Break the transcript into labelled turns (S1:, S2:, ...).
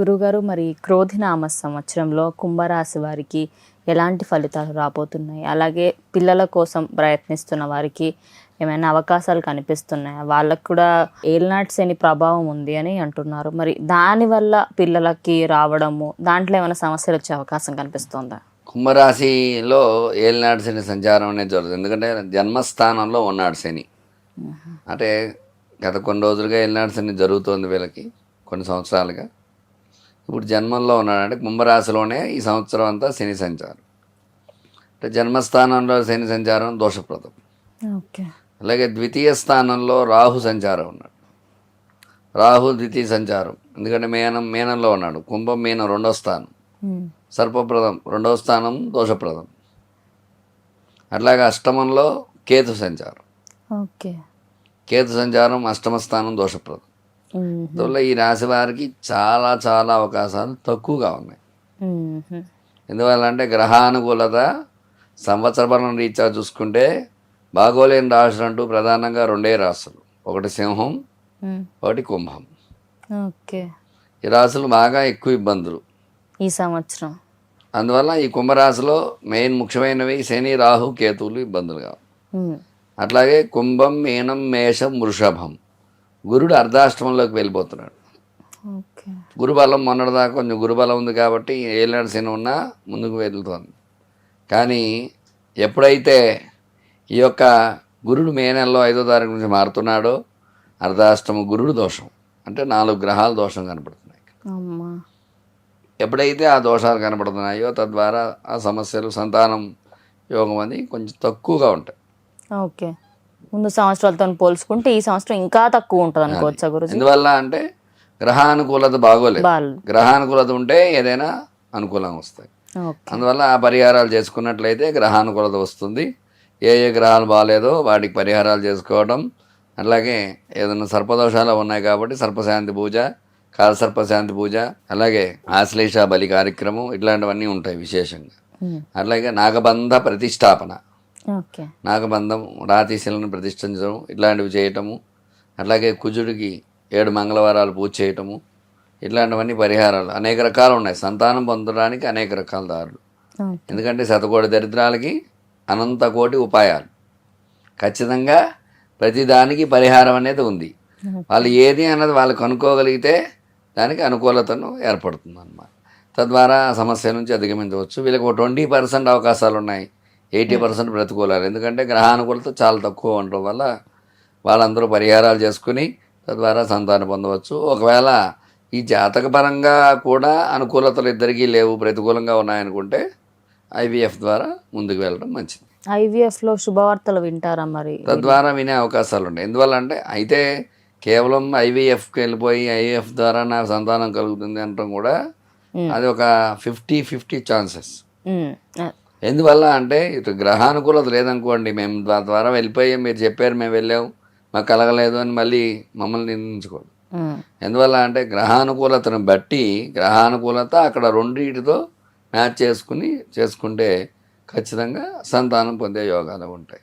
S1: గురుగారు మరి క్రోధినామ సంవత్సరంలో కుంభరాశి వారికి ఎలాంటి ఫలితాలు రాబోతున్నాయి? అలాగే పిల్లల కోసం ప్రయత్నిస్తున్న వారికి ఏమైనా అవకాశాలు కనిపిస్తున్నాయా? వాళ్ళకు కూడా ఏల్నాటి శని ప్రభావం ఉంది అని అంటున్నారు. మరి దానివల్ల పిల్లలకి రావడము దాంట్లో ఏమైనా సమస్యలు వచ్చే అవకాశం కనిపిస్తుందా?
S2: కుంభరాశిలో ఏలినాడు శని సంచారం అనేది జరుగుతుంది. ఎందుకంటే జన్మస్థానంలో ఉన్నాడు శని. అంటే గత కొన్ని రోజులుగా ఏలినాడు శని జరుగుతోంది వీళ్ళకి కొన్ని సంవత్సరాలుగా. ఇప్పుడు జన్మంలో ఉన్నాడంటే కుంభరాశిలోనే ఈ సంవత్సరం అంతా శని సంచారం. అంటే జన్మస్థానంలో శని సంచారం దోషప్రదం.
S1: ఓకే.
S2: అలాగే ద్వితీయ స్థానంలో రాహు సంచారం ఉన్నాడు. రాహు ద్వితీయ సంచారం. ఎందుకంటే మేనం మేనంలో ఉన్నాడు. కుంభం మీనం రెండో స్థానం. సర్పప్రదం రెండవ స్థానం దోషప్రదం. అట్లాగే అష్టమంలో కేతు సంచారం. కేతు సంచారం అష్టమ స్థానం దోషప్రదం. అందువల్ల ఈ రాశి వారికి చాలా చాలా అవకాశాలు తక్కువగా ఉన్నాయి. ఎందువల్ల అంటే గ్రహానుకూలత సంవత్సర బలం రీత్యా చూసుకుంటే బాగోలేని రాశులు అంటూ ప్రధానంగా రెండే రాశులు. ఒకటి సింహం ఒకటి కుంభం.
S1: ఓకే.
S2: ఈ రాశులు బాగా ఎక్కువ ఇబ్బందులు.
S1: ఈ సంవత్సరం.
S2: అందువల్ల ఈ కుంభరాశిలో మెయిన్ ముఖ్యమైనవి శని రాహు కేతువులు ఇబ్బందులు కావు
S1: ఉమ్.
S2: అట్లాగే కుంభం మీనం మేషం వృషభం. గురుడు అర్ధాష్టమంలోకి వెళ్ళిపోతున్నాడు. గురుబలం మొన్నటిదాకా కొంచెం గురుబలం ఉంది కాబట్టి ఏలినాడు శని ఉన్నా ముందుకు వెళ్తుంది. కానీ ఎప్పుడైతే ఈ యొక్క గురుడు మే నెలలో ఐదో తారీఖు నుంచి మారుతున్నాడో అర్ధాష్టమ గురుడు దోషం. అంటే నాలుగు గ్రహాల దోషం కనపడుతున్నాయి
S1: అమ్మా.
S2: ఎప్పుడైతే ఆ దోషాలు కనపడుతున్నాయో తద్వారా ఆ సమస్యలు సంతానం యోగం అని కొంచెం తక్కువగా ఉంటాయి.
S1: ఓకే. ముందు సంవత్సరాలతో పోల్చుకుంటే ఈ సంవత్సరం ఇంకా తక్కువ ఉంటుంది అనుకోవచ్చా గురుజీ
S2: ఎందువల్ల అంటే గ్రహానుకూలత బాగోలేదు. గ్రహానుకూలత ఉంటే ఏదైనా అనుకూలంగా వస్తాయి. అందువల్ల ఆ పరిహారాలు చేసుకున్నట్లయితే గ్రహానుకూలత వస్తుంది. ఏ ఏ గ్రహాలు బాగాలేదో వాటికి పరిహారాలు చేసుకోవడం అలాగే ఏదైనా సర్పదోషాలు ఉన్నాయి కాబట్టి సర్పశాంతి పూజ కాలసర్పశాంతి పూజ అలాగే ఆశ్లేష బలి కార్యక్రమం ఇట్లాంటివన్నీ ఉంటాయి విశేషంగా. అట్లాగే నాగబంధ ప్రతిష్టాపన. నాగబంధం రాతిశిలను ప్రతిష్ఠించడం ఇట్లాంటివి చేయటము అట్లాగే కుజుడికి ఏడు మంగళవారాలు పూజ చేయటము ఇట్లాంటివన్నీ పరిహారాలు అనేక రకాలు ఉన్నాయి. సంతానం పొందడానికి అనేక రకాల దారులు. ఎందుకంటే శతకోటి దరిద్రాలకి అనంత కోటి ఉపాయాలు. ఖచ్చితంగా ప్రతిదానికి పరిహారం అనేది ఉంది. వాళ్ళు ఏది అన్నది వాళ్ళు కనుక్కోగలిగితే దానికి అనుకూలతను ఏర్పడుతుంది అన్నమాట తద్వారా సమస్య నుంచి అధిగమించవచ్చు. వీళ్ళకి ఒక ట్వంటీ పర్సెంట్ అవకాశాలు ఉన్నాయి. ఎయిటీ పర్సెంట్ ప్రతికూలాలు ఎందుకంటే గ్రహానుకూలత చాలా తక్కువ ఉండటం వల్ల వాళ్ళందరూ పరిహారాలు చేసుకుని తద్వారా సంతానం పొందవచ్చు. ఒకవేళ ఈ జాతక పరంగా కూడా అనుకూలతలు ఇద్దరికీ లేవు ప్రతికూలంగా ఉన్నాయనుకుంటే ఐవీఎఫ్ ద్వారా ముందుకు వెళ్ళడం మంచిది.
S1: ఐవీఎఫ్లో శుభవార్తలు వింటారా మరి?
S2: తద్వారా వినే అవకాశాలు ఉంటాయి ఎందువల్ల అంటే అయితే కేవలం ఐవీఎఫ్కి వెళ్ళిపోయి ఐవీఎఫ్ ద్వారా నా సంతానం కలుగుతుంది అనడం కూడా. అది ఒక ఫిఫ్టీ ఫిఫ్టీ ఛాన్సెస్. ఎందువల్ల అంటే ఇటు గ్రహానుకూలత లేదనుకోండి మేము దాని ద్వారా వెళ్ళిపోయి మీరు చెప్పారు మేము వెళ్ళాం మాకు కలగలేదు అని మళ్ళీ మమ్మల్ని నిందించుకోండి
S1: ఉమ్.
S2: ఎందువల్ల అంటే గ్రహానుకూలతను బట్టి గ్రహానుకూలత అక్కడ రెండింటితో మ్యాచ్ చేసుకుని చేసుకుంటే ఖచ్చితంగా సంతానం పొందే యోగాలు ఉంటాయి